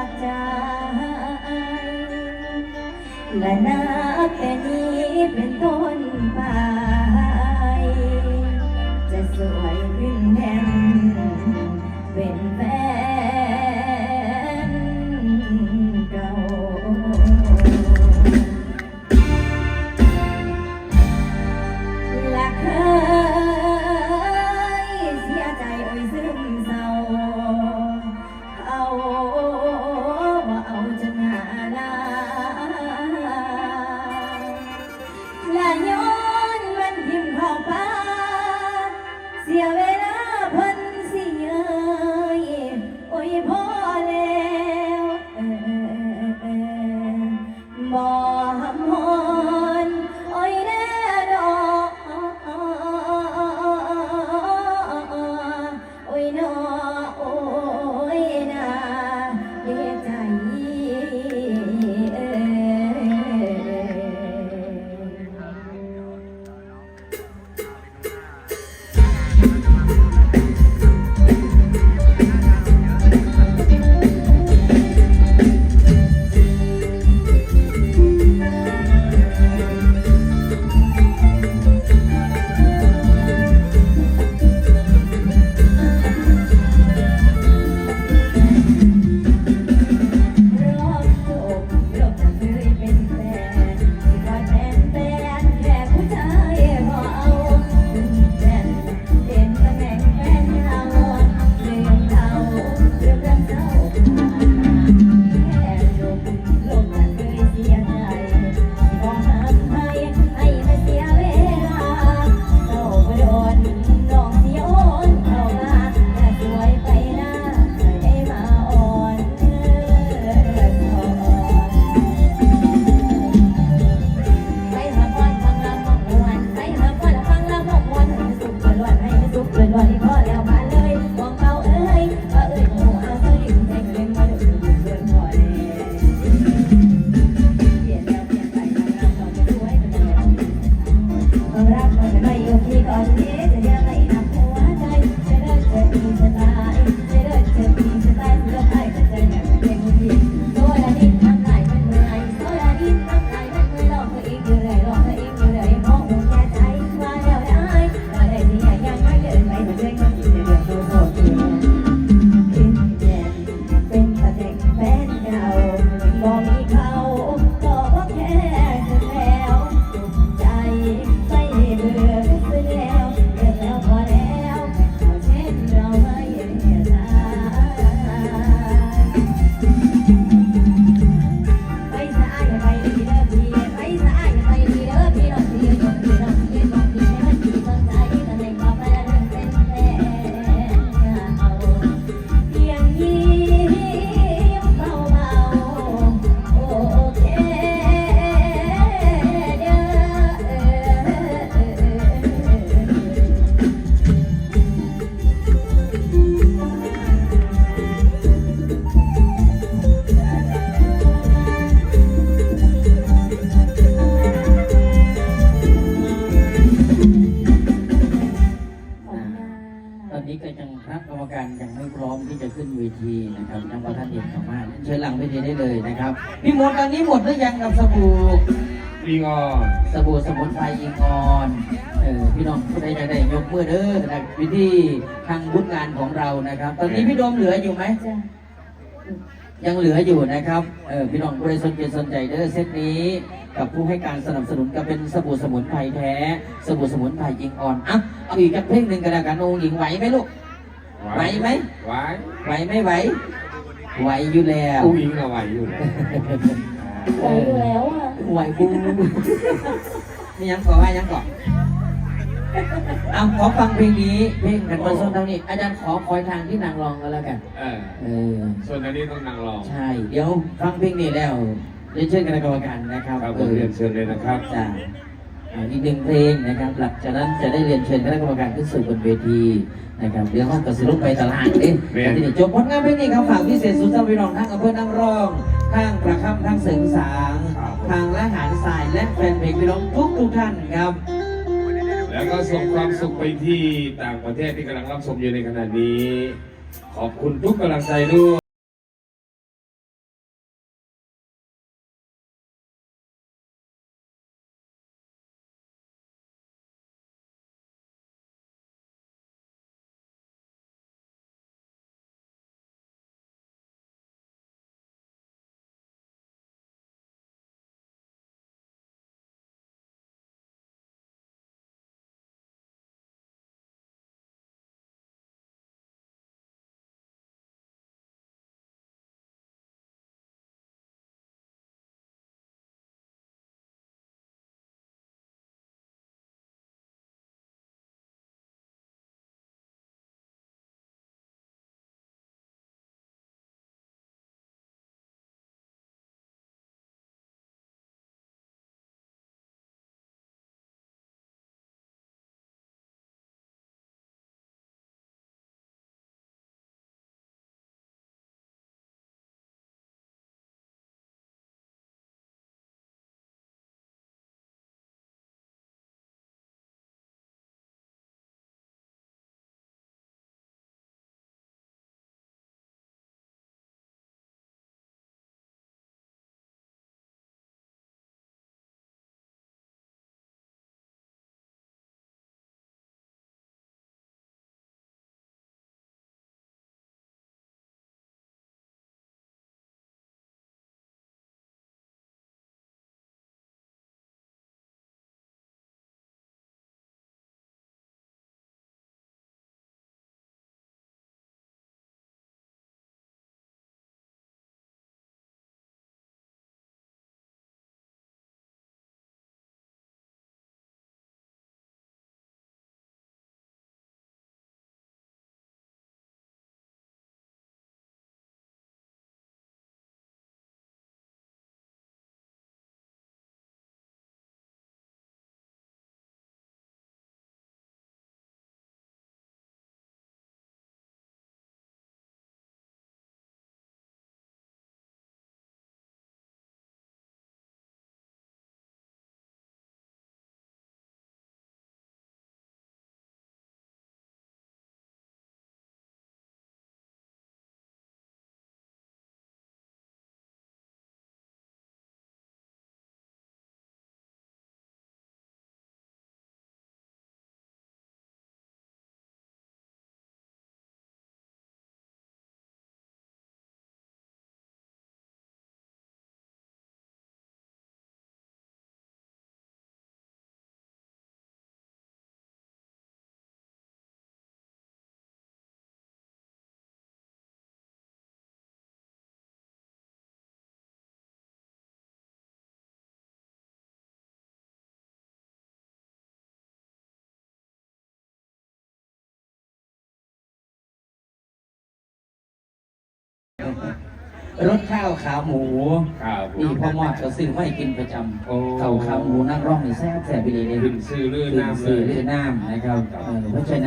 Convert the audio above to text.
เป็นจากและนับแต่นี้เป็นต้นไป พี่หมดตอนนี้หมดหรือยังกับสบู่อีงอนสบู่สมุนไพรอิงออนเออพี่น้องผู้ใดจะได้ยกมือเด้อนะวิธีทางบุญงานของเรานะครับ ตอนนี้พี่โดมเหลืออยู่ไหมจ้ะยังเหลืออยู่นะครับเออพี่น้องผู้ใดสนใจสนใจเด้อเซตนี้กับผู้ให้การสนับสนุนก็เป็นสบู่สมุนไพรแท้ สบู่สมุนไพรอิงออนอะเอาอีกจักเพลงหนึ่งกันแล้วกันโองหญิงไหวไหมลูกไหวไหมไหวไหวไม่ไหว ไหวอยู่แล้วผู้หญิงอะไหวอยู่แล้วไหวอยู่แล้วอะไหวบูนี่ยังก่อว่ายังก่อเอาขอฟังเพลงนี้เพลงกันมาโซนเท่านี้ อาจารย์ขอคอยทางที่นางรองกันแล้วกัน เออเออส่วนอันนี้ต้องนั่งรอใช่ เดี๋ยวฟังเพลงนี้แล้วเรียนเชิญคณะกรรมการนะครับครับเอผมอเรียนเชิญเลยนะครับจ้า อ่าอีกหนึ่งเพลงนะครับ หลังจากนั้นจะได้เรียนเชิญคณะกรรมการขึ้นสู่บนเวทีนะครับเดี๋ยวห้องกับสิลุกไปตลาดเองแต่ที่นี่จบผลงานเพลงนี้ครับฝากพิเศษสุดสำหรับพี่น้องทั้งอำเภอนางรองทางประคำทางเสริงสางครับผมทางละหารทรายและแฟนเพลงพี่น้องทุกทุกๆท่านครับ แล้วก็ส่งความสุขไปที่ต่างประเทศที่กำลังรับชมอยู่ในขณะนี้ ขอบคุณทุกกำลังใจด้วย รสข้าวขาหมูครับผมนี่พ่อมอดก็ซื้อไม่กินประจโอ้ำข้าวขาหมูนั่งร่องนี่แซ่บแซ่บไปเลยเนี่ยขึ้นซื้อเรื่องขึ้นน้ำเลซื้อย เรือน้ำนะครับเออเพราะฉะนั้น